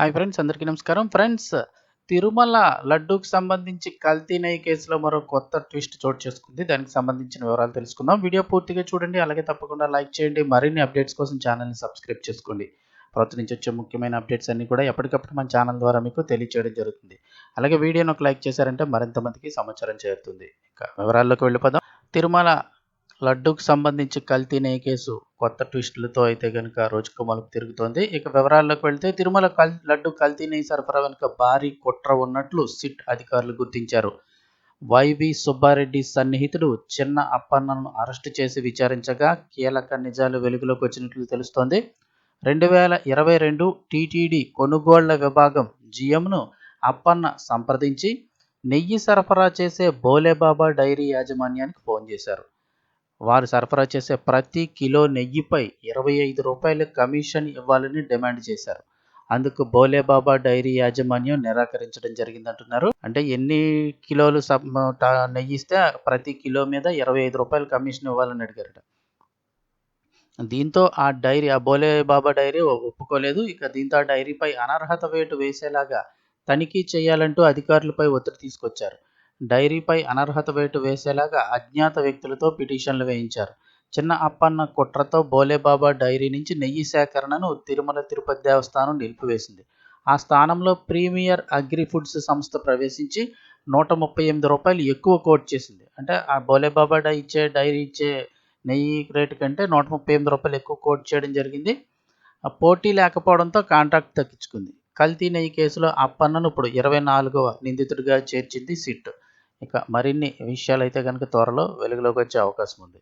Hi friends అందరికీ నమస్కారం. Friends Tirumala లడ్డూకి సంబంధించి కల్తీ నెయ్యి కేసులో మరో కొత్త ట్విస్ట్ చోటు చేసుకుంది. దానికి సంబంధించిన వివరాలు తెలుసుకుందాం. వీడియో పూర్తిగా చూడండి. అలాగే తప్పకుండా లైక్ చేయండి. మరిన్ని అప్డేట్స్ కోసం ఛానల్ని సబ్స్క్రైబ్ చేసుకోండి. ప్రతి నుంచి వచ్చే ముఖ్యమైన అప్డేట్స్ అన్నీ కూడా ఎప్పటికప్పుడు మన ఛానల్ ద్వారా మీకు తెలియచేయడం జరుగుతుంది. అలాగే వీడియోని ఒక లైక్ చేశారంటే మరింత మందికి సమాచారం చేరుతుంది. ఇక వివరాల్లోకి వెళ్ళిపోదాం. తిరుమల లడ్డూకు సంబంధించి కల్తీ నెయ్యి కేసు. కొత్త ట్విస్టులతో అయితే కనుక రోజుకు మలుపు తిరుగుతోంది. ఇక వివరాల్లోకి వెళ్తే తిరుమల కల్ లడ్డు కల్తీ నెయ్యి సరఫరా వెనుక భారీ కుట్ర ఉన్నట్లు సిట్ అధికారులు గుర్తించారు. వైవి సుబ్బారెడ్డి సన్నిహితుడు చిన్న అప్పన్నను అరెస్టు చేసి విచారించగా కీలక నిజాలు వెలుగులోకి వచ్చినట్లు తెలుస్తోంది. రెండు వేల ఇరవై రెండు టీటీడీ కొనుగోళ్ళ విభాగం జిఎంను అప్పన్న సంప్రదించి నెయ్యి సరఫరా చేసే బోలేబాబా డైరీ యాజమాన్యానికి ఫోన్ చేశారు. వారు సరఫరా చేసే ప్రతి కిలో నెయ్యిపై ఇరవై ఐదు రూపాయల కమిషన్ ఇవ్వాలని డిమాండ్ చేశారు. అందుకు బోలేబాబా డైరీ యాజమాన్యం నిరాకరించడం జరిగిందంటున్నారు. అంటే ఎన్ని కిలోలు సబ్ నెయ్యి ఇస్తే ప్రతి కిలో మీద ఇరవై ఐదు రూపాయలు కమిషన్ ఇవ్వాలని అడిగారట. దీంతో ఆ డైరీ ఆ బోలేబాబా డైరీ ఒప్పుకోలేదు. ఇక దీంతో ఆ డైరీపై అనర్హత వేటు వేసేలాగా తనిఖీ చేయాలంటూ అధికారులపై ఒత్తిడి తీసుకొచ్చారు. డైరీపై అనర్హత వేటు వేసేలాగా అజ్ఞాత వ్యక్తులతో పిటిషన్లు వేయించారు. చిన్న అప్పన్న కుట్రతో బోలేబాబా డైరీ నుంచి నెయ్యి సేకరణను తిరుమల తిరుపతి దేవస్థానం నిలిపివేసింది. ఆ స్థానంలో ప్రీమియర్ అగ్రి ఫుడ్స్ సంస్థ ప్రవేశించి నూట ముప్పై ఎనిమిది రూపాయలు ఎక్కువ కోట్ చేసింది. అంటే ఆ బోలేబాబా డై ఇచ్చే డైరీ ఇచ్చే నెయ్యి రేటు కంటే నూట ముప్పై ఎనిమిది రూపాయలు ఎక్కువ కోట్ చేయడం జరిగింది. ఆ పోటీ లేకపోవడంతో కాంట్రాక్ట్ తగ్గించుకుంది. కల్తీ నెయ్యి కేసులో అప్పన్నను ఇప్పుడు ఇరవై నాలుగవ నిందితుడిగా చేర్చింది సిట్. ఇక మరిన్ని విషయాలు అయితే కనుక త్వరలో వెలుగులోకి వచ్చే అవకాశం ఉంది.